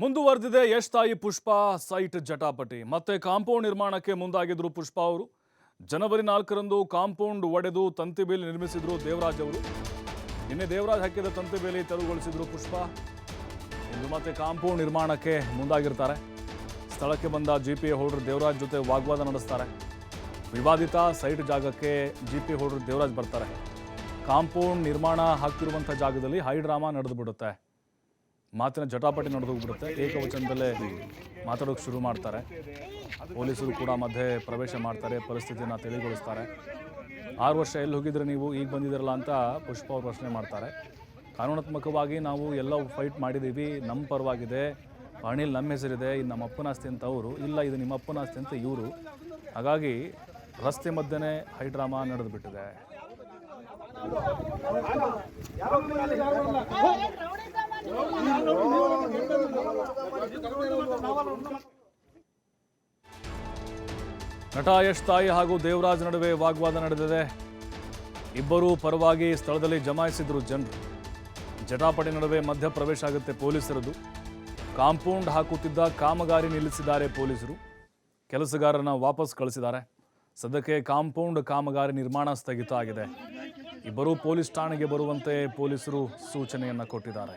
ಮುಂದುವರೆದಿದೆ ಯಶ್ ತಾಯಿ ಪುಷ್ಪ, ಸೈಟ್ ಜಟಾಪಟಿ. ಮತ್ತೆ ಕಾಂಪೌಂಡ್ ನಿರ್ಮಾಣಕ್ಕೆ ಮುಂದಾಗಿದ್ರು ಪುಷ್ಪ ಅವರು. ಜನವರಿ ನಾಲ್ಕರಂದು ಕಾಂಪೌಂಡ್ ಒಡೆದು ತಂತಿ ಬೇಲಿ ನಿರ್ಮಿಸಿದ್ರು ದೇವರಾಜ್ ಅವರು. ನಿನ್ನೆ ದೇವರಾಜ್ ಹಾಕಿದ ತಂತಿ ಬೇಲಿ ತೆರವುಗೊಳಿಸಿದ್ರು ಪುಷ್ಪ. ಇಂದು ಮತ್ತೆ ಕಾಂಪೌಂಡ್ ನಿರ್ಮಾಣಕ್ಕೆ ಮುಂದಾಗಿರ್ತಾರೆ. ಸ್ಥಳಕ್ಕೆ ಬಂದ ಜಿ ಪಿ ಹೋಲ್ಡರ್ ದೇವರಾಜ್ ಜೊತೆ ವಾಗ್ವಾದ ನಡೆಸ್ತಾರೆ. ವಿವಾದಿತ ಸೈಟ್ ಜಾಗಕ್ಕೆ ಜಿ ಪಿ ಹೋಲ್ಡರ್ ದೇವರಾಜ್ ಬರ್ತಾರೆ. ಕಾಂಪೌಂಡ್ ನಿರ್ಮಾಣ ಹಾಕಿರುವಂಥ ಜಾಗದಲ್ಲಿ ಹೈ ಡ್ರಾಮಾ ನಡೆದು ಬಿಡುತ್ತೆ ಮಾತಿನ ಜಟಾಪಟಿ ನಡೆದೋಗ್ಬಿಡುತ್ತೆ ಏಕವಚನದಲ್ಲೇ ಮಾತಾಡೋಕೆ ಶುರು ಮಾಡ್ತಾರೆ. ಪೊಲೀಸರು ಕೂಡ ಮಧ್ಯೆ ಪ್ರವೇಶ ಮಾಡ್ತಾರೆ, ಪರಿಸ್ಥಿತಿಯನ್ನು ತಿಳಿಗೊಳಿಸ್ತಾರೆ. ಆರು ವರ್ಷ ಎಲ್ಲಿ ಹೋಗಿದ್ರೆ ನೀವು ಈಗ ಬಂದಿದ್ದೀರಲ್ಲ ಅಂತ ಪುಷ್ಪ ಅವರು ಪ್ರಶ್ನೆ ಮಾಡ್ತಾರೆ. ಕಾನೂನಾತ್ಮಕವಾಗಿ ನಾವು ಎಲ್ಲ ಫೈಟ್ ಮಾಡಿದ್ದೀವಿ, ನಮ್ಮ ಪರವಾಗಿದೆ. ಅನಿಲ್ ನಮ್ಮ ಹೆಸರಿದೆ ಇದು ನಮ್ಮ ಅಪ್ಪನ ಆಸ್ತಿ ಅಂತ ಅವರು. ಇಲ್ಲ, ಇದು ನಿಮ್ಮ ಅಪ್ಪನ ಆಸ್ತಿ ಅಂತ ಇವರು. ಹಾಗಾಗಿ ರಸ್ತೆ ಮಧ್ಯೆ ಹೈಡ್ರಾಮಾ ನಡೆದು ಬಿಟ್ಟಿದೆ ನಟ ಯಶ್ ತಾಯಿ ಹಾಗೂ ದೇವರಾಜ್ ನಡುವೆ ವಾಗ್ವಾದ ನಡೆದಿದೆ. ಇಬ್ಬರೂ ಪರವಾಗಿ ಸ್ಥಳದಲ್ಲಿ ಜಮಾಯಿಸಿದ್ರು ಜನರು. ಜಟಾಪಟಿ ನಡುವೆ ಮಧ್ಯ ಪ್ರವೇಶ ಆಗುತ್ತೆ ಪೊಲೀಸರದು. ಕಾಂಪೌಂಡ್ ಹಾಕುತ್ತಿದ್ದ ಕಾಮಗಾರಿ ನಿಲ್ಲಿಸಿದ್ದಾರೆ ಪೊಲೀಸರು. ಕೆಲಸಗಾರನ ವಾಪಸ್ ಕಳಿಸಿದ್ದಾರೆ. ಸದ್ಯಕ್ಕೆ ಕಾಂಪೌಂಡ್ ಕಾಮಗಾರಿ ನಿರ್ಮಾಣ ಸ್ಥಗಿತ ಆಗಿದೆ. ಇಬ್ಬರೂ ಪೊಲೀಸ್ ಠಾಣೆಗೆ ಬರುವಂತೆ ಪೊಲೀಸರು ಸೂಚನೆಯನ್ನು ಕೊಟ್ಟಿದ್ದಾರೆ.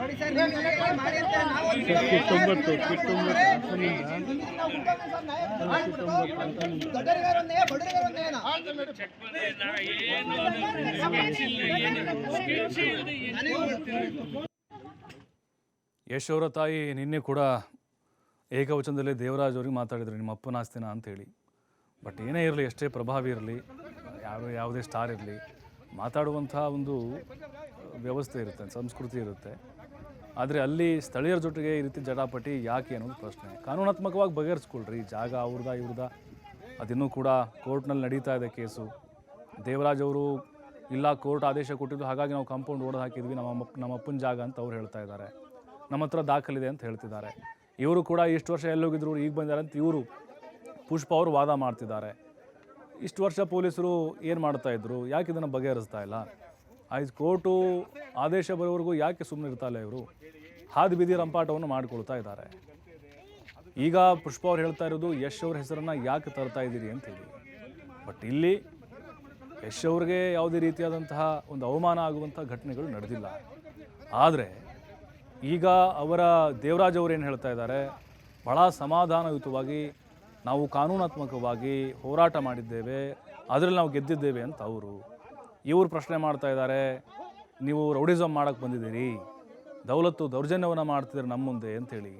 ಸರ್ ನೀವು ಹೇಳಿ ಮಾಡಿ ಅಂತ ನಾವು ದೊಡ್ಡರಿಗಾರೊಂದೇ ಬಡವರಿಗಾರೊಂದೇನಾ ಯಶ್ ಅವರ ತಾಯಿ ನಿನ್ನೆ ಕೂಡ ಏಕವಚನದಲ್ಲಿ ದೇವರಾಜ್ ಅವ್ರಿಗೆ ಮಾತಾಡಿದ್ರು ನಿಮ್ಮ ಅಪ್ಪನ ಆಸ್ತಿನ ಅಂತೇಳಿ ಬಟ್ ಏನೇ ಇರಲಿ ಎಷ್ಟೇ ಪ್ರಭಾವಿ ಇರಲಿ ಯಾವ ಯಾವುದೇ ಸ್ಟಾರ್ ಇರಲಿ ಮಾತಾಡುವಂಥ ಒಂದು ವ್ಯವಸ್ಥೆ ಇರುತ್ತೆ ಸಂಸ್ಕೃತಿ ಇರುತ್ತೆ. ಆದರೆ ಅಲ್ಲಿ ಸ್ಥಳೀಯರ ಜೊತೆಗೆ ಈ ರೀತಿ ಜಟಾಪಟಿ ಯಾಕೆ ಅನ್ನೋದು ಪ್ರಶ್ನೆ. ಕಾನೂನಾತ್ಮಕವಾಗಿ ಬಗೆಹರಿಸ್ಕೊಳ್ರಿ. ಜಾಗ ಅವ್ರದ ಇವ್ರದ ಅದಿನ್ನೂ ಕೂಡ ಕೋರ್ಟ್ನಲ್ಲಿ ನಡೀತಾ ಇದೆ ಕೇಸು. ದೇವರಾಜ್ ಅವರು, ಇಲ್ಲ ಕೋರ್ಟ್ ಆದೇಶ ಕೊಟ್ಟಿದ್ದು ಹಾಗಾಗಿ ನಾವು ಕಾಂಪೌಂಡ್ ಓಡೋದು ಹಾಕಿದ್ವಿ, ನಮ್ಮ ನಮ್ಮ ಅಪ್ಪನ ಜಾಗ ಅಂತ ಅವ್ರು ಹೇಳ್ತಾ ಇದ್ದಾರೆ. ನಮ್ಮ ಹತ್ರ ದಾಖಲಿದೆ ಅಂತ ಹೇಳ್ತಿದ್ದಾರೆ. ಇವರು ಕೂಡ ಇಷ್ಟು ವರ್ಷ ಎಲ್ಲೋಗಿದ್ರು ಈಗ ಬಂದಿದ್ದಾರೆ ಅಂತ ಇವರು ಪುಷ್ಪ ಅವರು ವಾದ ಮಾಡ್ತಿದ್ದಾರೆ. ಇಷ್ಟು ವರ್ಷ ಪೊಲೀಸರು ಏನು ಮಾಡ್ತಾಯಿದ್ರು ಯಾಕೆ ಇದನ್ನು ಬಗೆಹರಿಸ್ತಾ ಇಲ್ಲ? ಆಯ್ತು ಕೋರ್ಟು ಆದೇಶ ಬರೋವರೆಗೂ ಯಾಕೆ ಸುಮ್ಮನೆ ಇವರು? ಹಾದಿ ಬೀದಿ ರಂಪಾಟವನ್ನು ಮಾಡಿಕೊಳ್ತಾ ಇದ್ದಾರೆ. ಈಗ ಪುಷ್ಪ ಅವ್ರು ಹೇಳ್ತಾ ಇರೋದು, ಯಶ್ ಅವ್ರ ಹೆಸರನ್ನು ಯಾಕೆ ತರ್ತಾ ಇದ್ದೀರಿ ಅಂತ ಹೇಳಿ. ಬಟ್ ಇಲ್ಲಿ ಯಶ್ ಅವ್ರಿಗೆ ಯಾವುದೇ ರೀತಿಯಾದಂತಹ ಒಂದು ಅವಮಾನ ಆಗುವಂಥ ಘಟನೆಗಳು ನಡೆದಿಲ್ಲ. ಆದರೆ ಈಗ ಅವರ ದೇವರಾಜ್ ಏನು ಹೇಳ್ತಾ ಇದ್ದಾರೆ? ಬಹಳ ಸಮಾಧಾನಯುತವಾಗಿ ನಾವು ಕಾನೂನಾತ್ಮಕವಾಗಿ ಹೋರಾಟ ಮಾಡಿದ್ದೇವೆ, ಅದರಲ್ಲಿ ನಾವು ಗೆದ್ದಿದ್ದೇವೆ ಅಂತ ಅವರು ಇವರು ಪ್ರಶ್ನೆ ಮಾಡ್ತಾ ಇದ್ದಾರೆ, ನೀವು ರೌಡಿಸಮ್ ಮಾಡೋಕ್ಕೆ ಬಂದಿದ್ದೀರಿ, ದೌಲತ್ತು ದೌರ್ಜನ್ಯವನ್ನು ಮಾಡ್ತಿದ್ದಾರೆ ನಮ್ಮ ಮುಂದೆ ಅಂಥೇಳಿ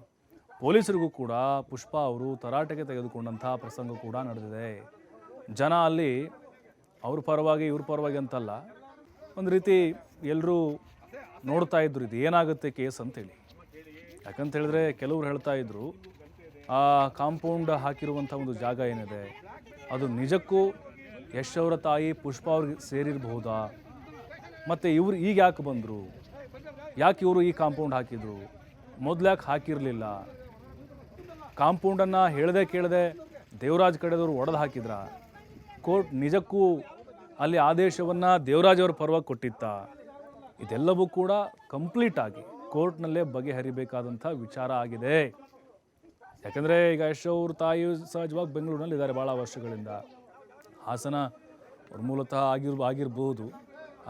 ಪೊಲೀಸರಿಗೂ ಕೂಡ ಪುಷ್ಪ ಅವರು ತರಾಟೆಗೆ ತೆಗೆದುಕೊಂಡಂಥ ಪ್ರಸಂಗ ಕೂಡ ನಡೆದಿದೆ. ಜನ ಅಲ್ಲಿ ಅವ್ರ ಪರವಾಗಿ, ಇವ್ರ ಪರವಾಗಿ ಅಂತಲ್ಲ, ಒಂದು ರೀತಿ ಎಲ್ಲರೂ ನೋಡ್ತಾ ಇದ್ರು, ಇದು ಏನಾಗುತ್ತೆ ಕೇಸ್ ಅಂತೇಳಿ. ಯಾಕಂತ ಹೇಳಿದ್ರೆ ಕೆಲವ್ರು ಹೇಳ್ತಾ ಇದ್ರು, ಆ ಕಾಂಪೌಂಡ್ ಹಾಕಿರುವಂಥ ಒಂದು ಜಾಗ ಏನಿದೆ, ಅದು ನಿಜಕ್ಕೂ ಯಶ್ ಅವರ ತಾಯಿ ಪುಷ್ಪ ಅವ್ರಿಗೆ ಸೇರಿರ್ಬಹುದಾ? ಮತ್ತು ಇವ್ರು ಈಗ ಯಾಕೆ ಬಂದರು? ಯಾಕೆ ಇವರು ಈ ಕಾಂಪೌಂಡ್ ಹಾಕಿದ್ರು? ಮೊದ್ಲು ಯಾಕೆ ಹಾಕಿರಲಿಲ್ಲ? ಕಾಂಪೌಂಡನ್ನು ಹೇಳದೆ ಕೇಳದೆ ದೇವರಾಜ್ ಕಡೆದವರು ಒಡೆದು ಹಾಕಿದ್ರ? ಕೋರ್ಟ್ ನಿಜಕ್ಕೂ ಅಲ್ಲಿ ಆದೇಶವನ್ನು ದೇವರಾಜ್ ಅವ್ರ ಪರವಾಗಿ ಕೊಟ್ಟಿತ್ತ? ಇದೆಲ್ಲವೂ ಕೂಡ ಕಂಪ್ಲೀಟ್ ಆಗಿ ಕೋರ್ಟ್ನಲ್ಲೇ ಬಗೆಹರಿಬೇಕಾದಂಥ ವಿಚಾರ ಆಗಿದೆ. ಯಾಕಂದರೆ ಈಗ ಯಶ್ ಅವ್ರ ತಾಯಿ ಸಹಜವಾಗಿ ಬೆಂಗಳೂರಿನಲ್ಲಿ ಇದ್ದಾರೆ ಭಾಳ ವರ್ಷಗಳಿಂದ. ಹಾಸನ ಅವ್ರ ಮೂಲತಃ ಆಗಿರ್ ಆಗಿರ್ಬೋದು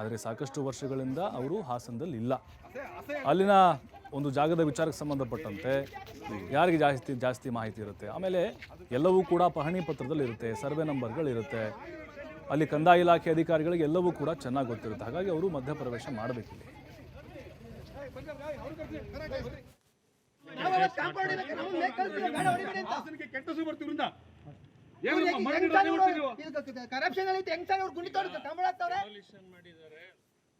ಆದರೆ ಸಾಕಷ್ಟು ವರ್ಷಗಳಿಂದ ಅವರು ಹಾಸನದಲ್ಲಿ ಇಲ್ಲ ಅಲ್ಲಿನ ಒಂದು ಜಾಗದ ವಿಚಾರಕ್ಕೆ ಸಂಬಂಧಪಟ್ಟಂತೆ ಯಾರಿಗೆ ಜಾಸ್ತಿ ಜಾಸ್ತಿ ಮಾಹಿತಿ ಇರುತ್ತೆ? ಆಮೇಲೆ ಎಲ್ಲವೂ ಕೂಡ ಪಹಣಿ ಪತ್ರದಲ್ಲಿ ಇರುತ್ತೆ ಸರ್ವೆ ನಂಬರ್ಗಳಿರುತ್ತೆ. ಅಲ್ಲಿ ಕಂದಾಯ ಇಲಾಖೆ ಅಧಿಕಾರಿಗಳಿಗೆ ಎಲ್ಲವೂ ಕೂಡ ಚೆನ್ನಾಗಿ ಗೊತ್ತಿರುತ್ತೆ. ಹಾಗಾಗಿ ಅವರು ಮಧ್ಯಪ್ರವೇಶ ಅಂತ. ಕೆಟ್ಟ ಕರಪ್ಷನ್ ಅಲ್ಲಿ ಹೆಂಗ್ ತಾನೇ ಅವ್ರು ಗುಂಡಿ ತೋರಿಸ್ತಾರೆ ಹಾಕ್ತವ್ರೆ